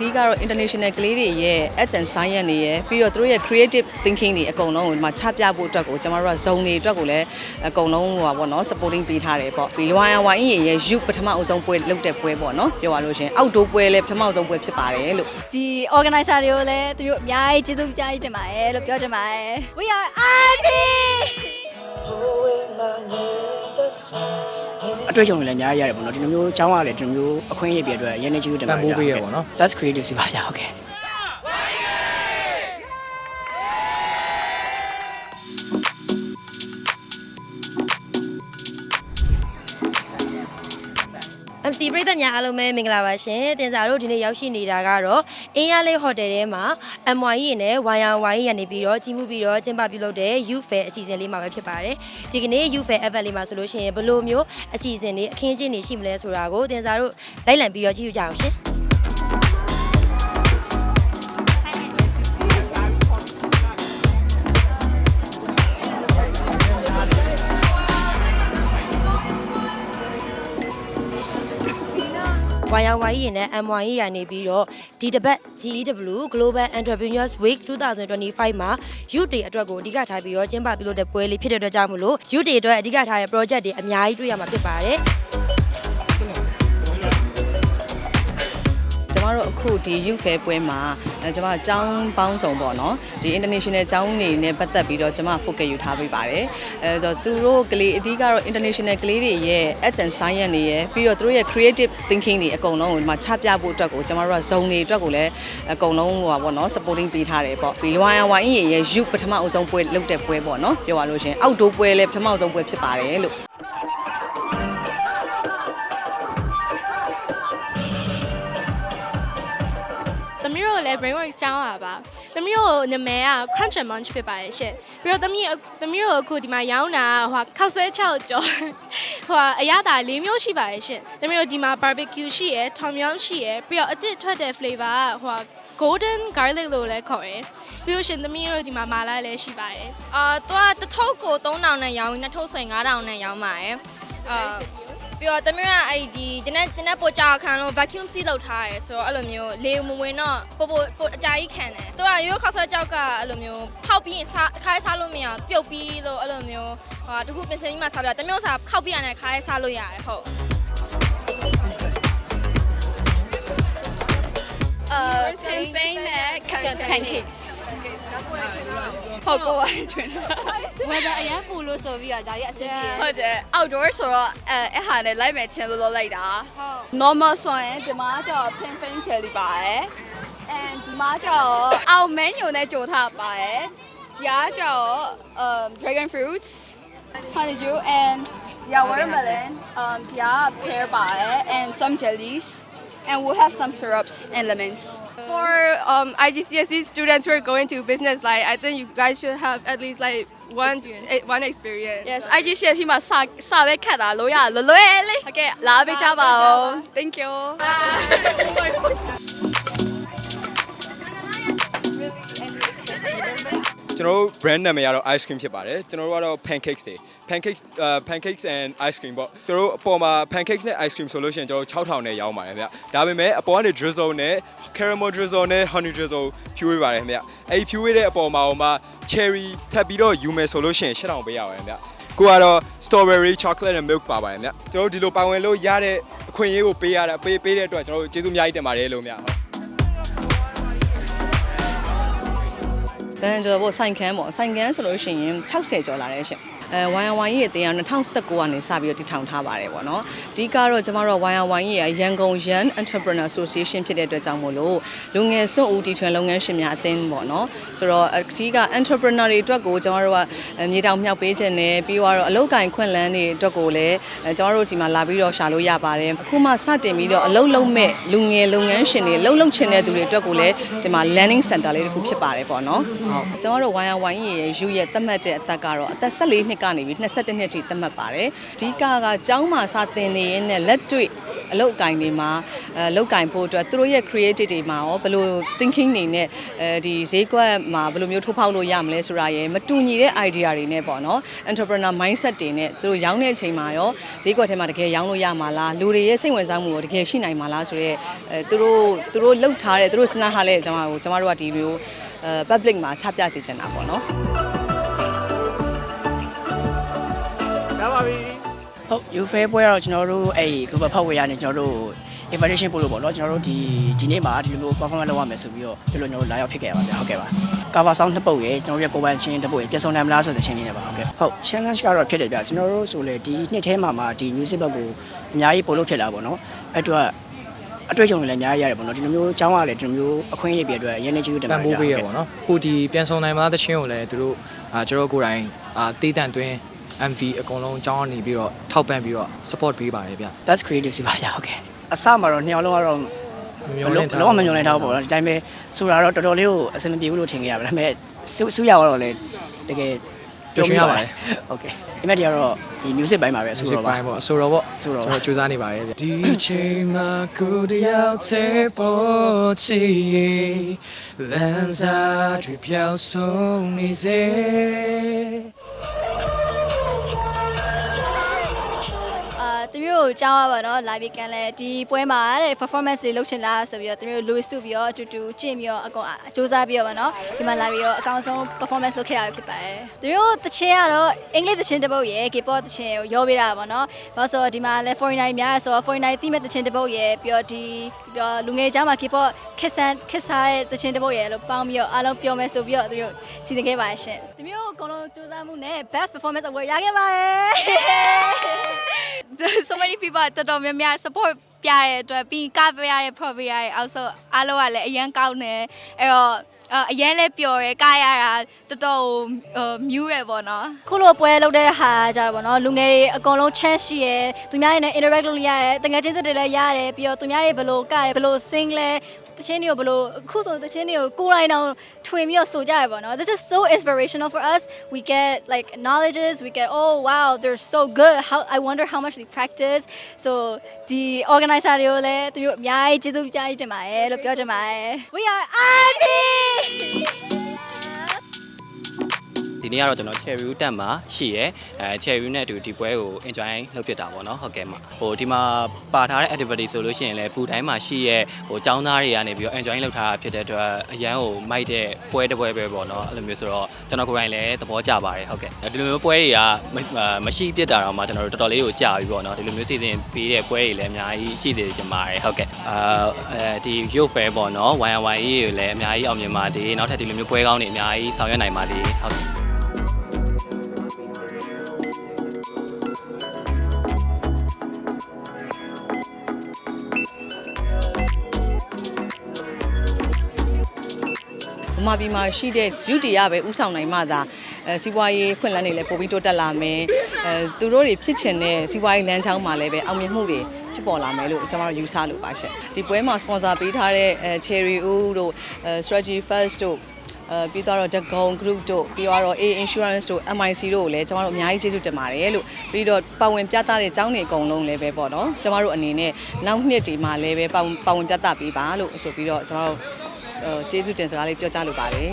ဓိကတော့ international ကလေးတွေရဲ့ arts and science တွေရဲ့ပြီးတော့သူတို့ရဲ့ creative thinking တွေအကုန်လုံးကိုဒီမှာချပြဖို့အတွက်ကိုကျွန်တော်တို့က zone တွေအတွက်ကိုလည်းအကုန်လုံးဟိုပါပေါ့နော် supporting ပေးထားတယ်ပေါ့ပြီး YYE ရဲ့ youth ပထမအဆုံးပွဲလုပ်တဲ့ပွဲပေါ့နော်ပြောရလို့ရှရင် outdoor ပွဲလည်းပထမအဆုံးပွဲဖြစ်ပါတယ်လို့ဒီ organizer တွေကိုလည်းသူတို့အများကြီးကျေးဇူးကြားကြီးတင်ပါတယ်လို့ပြောချင်ပါတယ် We are IP အတွေ့အကြုံတွေလည်းအများကြီးရတယ်ပေါ့နော်ဒီလိုမျိုးကျောင်းရလည်းဒီလိုမျိုးအခွင့်အရေးပြအတွက်ရင်းနေချူတင်ပါတယ်တန်ဖိုးပေးရပေါ့နော် That's creative စီပါရဟုတ်ကဲ့ MC ပြည်သက်များအားလုံးပဲမင်္ဂလာပါရှင်တင်စာတို့ဒီနေ့ရောက်ရှိနေတာကတော့အင်းရလေးဟိုတယ်ထဲမှာ MYE နဲ့ YYE ရနေပြီးတော့ကြီးမှုပြီးတော့ကျင်းပပြုလုပ်တဲ့ Youth Fair အစီအစဉ်လေးမှာပဲဖြစ်ပါတယ်ဒီကနေ့ Youth Fair event လေးမှာဆိုလို့ရှိရင်ဘယ်လိုမျိုးအစီအစဉ်တွေအခင်းအကျင်းတွေရှိမလဲဆိုတာကိုတင်စာတို့လိုက်လံပြီးတော့ကြည့်ကြကြအောင်ရှင် YYE ရနဲ့ MYE ရနေပြီးတော့ဒီတစ်ပတ် GEW Global Entrepreneurs Week 2025မှာ Youth Day အတွက်ကိုအဓိကထားပြီးတော့ကျင်းပပြုလုပ်တဲ့ပွဲလေးဖြစ်တဲ့အတွက်ကြောင့်မလို့ Youth Day အတွက်အဓိကထားတဲ့ project တွေအများကြီးတွေ့ရမှာဖြစ်ပါတယ်ကျမတို့အခုဒီ youth fair ပွဲမှာ အဲကျမအကြောင်းပေါင်းစုံပေါ့နော်ဒီ international အကြောင်းတွေနဲ့ပတ်သက်ပြီးတော့ကျမ focus ယူထားပေးပါတယ်အဲဆိုတော့သူတို့ကလေးအဓိကတော့ international ကလေးတွေရဲ့ arts and science တွေရဲ့ပြီးတော့သူတို့ရဲ့ creative thinking တွေအကုန်လုံးကိုဒီမှာချပြဖို့အတွက်ကိုကျမတို့က zone တွေအတွက်ကိုလည်းအကုန်လုံးဟိုပါပေါ့နော် supporting ပေးထားတယ်ပေါ့ပြီး YYE ရဲ့ youth ပထမအဆုံးပွဲလုပ်တဲ့ပွဲပေါ့နော်ပြောရလို့ရှရင် outdoor ပွဲလည်းပထမအဆုံးပွဲဖြစ်ပါတယ်လို့ လည်း brainwork ကျောင်းရပါသမီးတို့နာမည်က crunch and munch ဖြစ်ပါတယ်ရှင်ပြီးတော့သမီးသမီးတို့အခုဒီမှာရောင်းတာဟိုခောက်ဆဲ6ကျော်ဟိုအရသာ၄မျိုးရှိပါတယ်ရှင်သမီးတို့ဒီမှာ barbecue ရှိရယ် tom yum ရှိရယ်ပြီးတော့အတစ်ထွက်တဲ့ flavor ကဟို golden garlic လို့လည်းခေါ်ရယ်ပြီးလို့ရှင်သမီးတို့ဒီမှာမာလာလည်းရှိပါတယ်အာသူကတစ်ထုပ်ကို3000နဲ့ရောင်းပြီးနှစ်ထုပ်ဆိုရင်9000နဲ့ရောင်းပါတယ်အာ ပြီးတော့တမီးကအဲ့ဒီဒီနေ့ဒီနေ့ပိုကြာခံလို့ vacuum seal လုပ်ထားရဲဆိုတော့အဲ့လိုမျိုးလေမဝင်တော့ပိုပိုပိုအကြာကြီးခံတယ်သူကရိုးခောက်ဆွဲကြောက်ကအဲ့လိုမျိုးဖောက်ပြီးရင်စားခါးစားလို့မရပြုတ်ပြီးလို့အဲ့လိုမျိုးဟာတခုပင်စင်ကြီးမှစားပြတမျိုးစားခောက်ပြီးရတယ်ခါးစားလို့ရတယ်ဟုတ် uh pain နဲ့ pancakes ဟုတ်ကောပါထွင် weather အရင်ပူလို့ဆိုပြီးတော့ဒါတွေအဆင်ပြေတယ်ဟုတ်တယ် outdoor ဆိုတော့အဲအဲ့ဟာနဲ့လိုက်မယ်ချင်းလို့လို့လိုက်တာ ဟုတ် normal ဆိုရင်ဒီမှာကျတော့ pin pin jelly ပါတယ် and ဒီမှာကျတော့အောင် menu နဲ့ကြိုထားပါတယ်ဒီကကျတော့ um dragon fruits honeydew and ဒီက watermelon um ဒီက pear ပါတယ် and some jellies and we'll have some syrups and lemons For um, IGCSE students who are going to business, like I think you guys should have at least like one eh, one experience. yes IGCSE မှာစာစာပဲခက်တာလို့ရလွယ်လွယ်လေးဟုတ်ကဲ့လာပေးကြပါဦး thank you ကျွန်တော်တို့ brand နာမည်ကတော့ ice cream ဖြစ်ပါတယ်ကျွန်တော်တို့ကတော့ pancakes တွေ pancakes အာ pancakes and ice cream ပေါ့ကျွန်တော်တို့အပေါ်မှာ pancakes နဲ့ ice cream ဆိုလို့ရှိရင်ကျွန်တော်တို့6000နဲ့ရောင်းပါတယ်ဗျဒါပေမဲ့အပေါ်ကနေ drizzle နဲ့ caramel drizzle နဲ့ honey drizzle ဖြူဝေးပါတယ်ဗျအဲ့ဒီဖြူဝေးတဲ့အပေါ်မှာဟိုမှာ cherry ထပ်ပြီးတော့ယူမယ်ဆိုလို့ရှိရင်8000ပေးရပါတယ်ဗျကိုကတော့ strawberry chocolate and milk ပါပါတယ်ဗျကျွန်တော်တို့ဒီလိုပါဝင်လို့ရတဲ့အခွင့်အရေးကိုပေးရတာပေးပေးတဲ့အတွက်ကျွန်တော်တို့ကျေးဇူးအများကြီးတင်ပါတယ်လို့ဗျ ဟုတ်ဗန်ကျော်ပေါ့ဆိုင်ခန်းပေါ့ဆိုင်ခန်းဆိုလို့ရှိရင်60ကျော်လာတယ်ရှင် အဲဝိုင်ဝိုင်ရဲ့တင်အောင်2019ကနေစပြီးတော့တည်ထောင်ထားပါတယ်ပေါ့နော်အဓိကတော့ကျမတို့ဝိုင်ဝိုင်ရဲ့ရန်ကုန် Young Entrepreneur Association ဖြစ်တဲ့အတွက်ကြောင့်မို့လို့လူငယ်စွန့်ဦးတီထွင်လုပ်ငန်းရှင်များအသင်းပေါ့နော်ဆိုတော့အဓိက entrepreneur တွေအတွက်ကိုကျမတို့ကမြေတောင်မြောက်ပေးခြင်းနဲ့ပြီးတော့အလုပ်ကိုင်ခွင့်လန်းတွေအတွက်ကိုလည်းကျမတို့စီမှာလာပြီးတော့ရှာလို့ရပါတယ်အခုမှစတင်ပြီးတော့အလုပ်လုပ်မဲ့လူငယ်လုပ်ငန်းရှင်တွေလှုပ်လှုပ်ချင်တဲ့သူတွေအတွက်ကိုလည်းဒီမှာ learning center လေးတစ်ခုဖြစ်ပါတယ်ပေါ့နော်ဟုတ်ကျမတို့ဝိုင်ဝိုင်ရဲ့ယူရဲ့သတ်မှတ်တဲ့အသက်ကတော့အသက်14နှစ်ကနေပြီး22နှစ်ထိသတ်မှတ်ပါတယ်အဓိကကကျောင်းမှာစာသင်နေရင်းနဲ့လက်တွေ့အလုပ်အကင်တွေမှာအဲလောက်ကင်ဖို့အတွက်သူတို့ရဲ့ creative တွေမှာရောဘယ်လို thinking တွေနဲ့အဲဒီဈေးကွက်မှာဘယ်လိုမျိုးထိုးဖောက်လို့ရမလဲဆိုတာရယ်မတူညီတဲ့ idea တွေနဲ့ပေါ့နော် entrepreneur mindset တွေနဲ့သူတို့ရောင်းတဲ့အချိန်မှာရောဈေးကွက်ထဲမှာတကယ်ရောင်းလို့ရမှာလားလူတွေရဲ့စိတ်ဝင်စားမှုကိုတကယ်ရှိနိုင်မှာလားဆိုတော့အဲသူတို့သူတို့လှုပ်ထားတဲ့သူတို့စဉ်းစားထားတဲ့ကျွန်မကိုကျွန်မတို့ကဒီမျိုးအဲ public မှာချပြစေချင်တာပေါ့နော် ရပါပြီဟုတ် you fair ပွဲတော့ကျွန်တော်တို့အဲ့ global ဖောက်ဝေရနေကျွန်တော်တို့ invitation ပို့လို့ပေါ့နော်ကျွန်တော်တို့ဒီဒီနေ့မှာဒီလိုမျိုး performance လုပ်ရမယ်ဆိုပြီးတော့ဒီလိုကျွန်တော်တို့လာရောက်ဖြစ်ခဲ့ရပါဗျာဟုတ်ကဲ့ပါ cover song နှစ်ပုတ်ရယ်ကျွန်တော်တို့ရဲ့ကိုယ်ပိုင်ချင်းတစ်ပုတ်ရယ်ပြည့်စုံနိုင်မလားဆိုတဲ့ချင်းလေးနဲ့ပါဟုတ်ကဲ့ဟုတ် challenge ကတော့ဖြစ်တယ်ဗျာကျွန်တော်တို့ဆိုလေဒီနှစ်ထဲမှာမှာဒီ music ဘက်ကိုအများကြီးပို့လို့ဖြစ်လာပေါ့နော်အဲ့တော့အတွေ့အကြုံတွေလည်းအများကြီးရတယ်ပေါ့နော်ဒီလိုမျိုးအကြောင်းအရာလည်းဒီလိုမျိုးအခွင့်အရေးတွေပြည့်အတွက်ရင်းနေချူးတင်ပံပါ့ပိုးပေးရဟုတ်ကဲ့ပေါ့နော်ခုဒီပြန်ဆောင်နိုင်မလားတချင်းကိုလည်းသူတို့အာကျွန်တော်ကိုယ်တိုင်အာတေးတန်သွင်း MV အကုန်လုံးအကြောင်းကနေပြီးတော့ထောက်ပံ့ပြီးတော့ support ပေးပါတယ်ဗျ that's creative စီပါရဟုတ်ကဲ့အစမှာတော့နှစ်ယောက်လုံးကတော့ မ ဘ မျော လို့ လင့်ထား လုံးဝမညွန်နိုင်တော့ဘူးပေါ့နော်ဒီတိုင်းပဲဆိုတာတော့တော်တော်လေးကိုအဆင်မပြေဘူးလို့ထင်ခဲ့ရပါဒါပေမဲ့စူးစူးရတော့လေတကယ် ပျော်ရွှင်ရပါတယ် โอเคဒီမဲ့ဒီကတော့ဒီ music ဘိုင်းမှာပဲဆို music တော့ပါ ပိုင်းပေါ့အဆိုတော့ပေါ့ ဆိုတော့ ကျွန်တော်စူးစမ်းနေပါတယ်ဗျဒီချိန်မှာကိုတယောက်တည်းပေါ်ချီလမ်းစာတွေပြောင်းဆုံးနေစေ ကိုကြောင်းရပါတော့လာပြီးကန်လဲဒီပွဲမှာတဲ့ performance တွေလုပ်ချင်လားဆိုပြီးတော့တမျိုးလူစုပြီးတော့အတူတူကျင့်ပြီးတော့အကောင်စူးစမ်းပြီးတော့ဗောနော်ဒီမှာလာပြီးတော့အကောင်ဆုံး performance လုပ်ခဲ့တာပဲဖြစ်ပါတယ်တမျိုးတချင်းကတော့အင်္ဂလိပ်တချင်းတစ်ပုတ်ရယ် K-pop တချင်းကိုရောပေးတာဗောနော်ဘာလို့ဆိုတော့ဒီမှာလဲ foreigner များဆိုတော့ foreigner တိမဲ့တချင်းတစ်ပုတ်ရယ်ပြီးတော့ဒီလူငယ်ကျောင်းမှာ K-pop ခက်ဆန်ခက်စားတဲ့တချင်းတစ်ပုတ်ရယ်လို့ပေါင်းပြီးတော့အားလုံးပြောမယ်ဆိုပြီးတော့တမျိုးစီစဉ်ခဲ့ပါရှင်တမျိုးအကုန်လုံးစူးစမ်းမှုနဲ့ best performance award ရခဲ့ပါတယ် so many people တော်တော်များများ support ပြရတဲ့အတွက်ပြီးကပြရတဲ့ pro ပြရတဲ့အောက်ဆိုအားလုံးကလည်းအရန်ကောင်းတယ်အဲ့တော့ အအရန်လည်းပျော်တယ်ကရတာတော်တော်မြူးရပေါ့နော်ခုလိုပွဲလုပ်တဲ့ဟာကြတော့ဗောနော်လူငယ်တွေအကုန်လုံး chance ရှိရယ်သူများတွေနဲ့ interact လုပ်လို့ရတယ်တငယ်ချင်းတွေလည်းရတယ်ပြီးတော့သူများတွေဘယ်လိုကရယ်ဘယ်လို sing လဲ တချင်းတွေကိုဘယ်လိုအခုဆိုတချင်းတွေကိုကိုယ်တိုင်တော့ထွင်ပြီးတော့ဆိုကြရပေါ့နော် this is so inspirational for us we get like knowledges we get oh wow they're so good how i wonder how much they practice so ဒီ organizer တွေကိုလည်းသူတို့အများကြီးကျေးဇူးကြားကြီးတင်ပါတယ်လို့ပြောချင်ပါတယ် we are ip ဒီနေ့ကတော့ကျွန်တော် cherry တက်မှာရှိရယ်အဲ cherry နဲ့အတူဒီပွဲကို enjoy လုပ်ဖြစ်တာပေါ့နော်ဟုတ်ကဲ့မှာဟိုဒီမှာပါထားတဲ့ activity ဆိုလို့ရှိရင်လည်းပူတိုင်းမှာရှိရယ်ဟိုចောင်းသားတွေကနေပြီးတော့ enjoy လုပ်ထားတာဖြစ်တဲ့အတွက်အရန်ကိုမိုက်တဲ့ပွဲတစ်ပွဲပဲပေါ့နော်အဲ့လိုမျိုးဆိုတော့ကျွန်တော်ကိုယ်တိုင်လည်းသဘောကျပါတယ်ဟုတ်ကဲ့ဒီလိုမျိုးပွဲတွေကမမရှိပြစ်တာတော့မှကျွန်တော်တို့တော်တော်လေးကိုကြာပြီပေါ့နော်ဒီလိုမျိုးစီစဉ်ပေးတဲ့ပွဲတွေလည်းအများကြီးရှိသေးတယ်ကျွန်ပါတယ်ဟုတ်ကဲ့အာအဲဒီ youth fair ပေါ့နော်101ရေးကိုလည်းအများကြီးအောင်မြင်ပါသေးနောက်ထပ်ဒီလိုမျိုးပွဲကောင်းတွေအများကြီးဆောင်ရွက်နိုင်ပါသေးဟုတ်ကဲ့ ဗမာပြည်မှာရှိတဲ့လူတီရပဲဥဆောင်နိုင်မှသာအဲစီးပွားရေးခွင့်လန်းတွေလည်းပိုပြီးတိုးတက်လာမယ်အဲသူတို့တွေဖြစ်ချင်တဲ့စီးပွားရေးလမ်းကြောင်းမှာလည်းပဲအောင်မြင်မှုတွေဖြစ်ပေါ်လာမယ်လို့ကျွန်တော်တို့ယူဆလို့ပါရှင့်ဒီပွဲမှာ sponsor ပေးထားတဲ့အဲ Cherry U တို့အဲ Strategy First တို့အဲပြီးတော့ The Gong Group တို့ပြီးတော့ A Insurance တို့ MIC တို့ကိုလည်းကျွန်တော်တို့အများကြီးကျေးဇူးတင်ပါတယ်လို့ပြီးတော့ပါဝင်ပြသတဲ့အကြောင်းတွေအကုန်လုံးလည်းပဲပေါ့နော်ကျွန်တော်တို့အနေနဲ့နောက်နှစ်ဒီမှာလည်းပဲပါဝင်ပါဝင်ပြသပေးပါလို့ဆိုပြီးတော့ကျွန်တော်တို့ ကျေးဇူးတင်စကားလေးပြောကြားလိုပါတယ်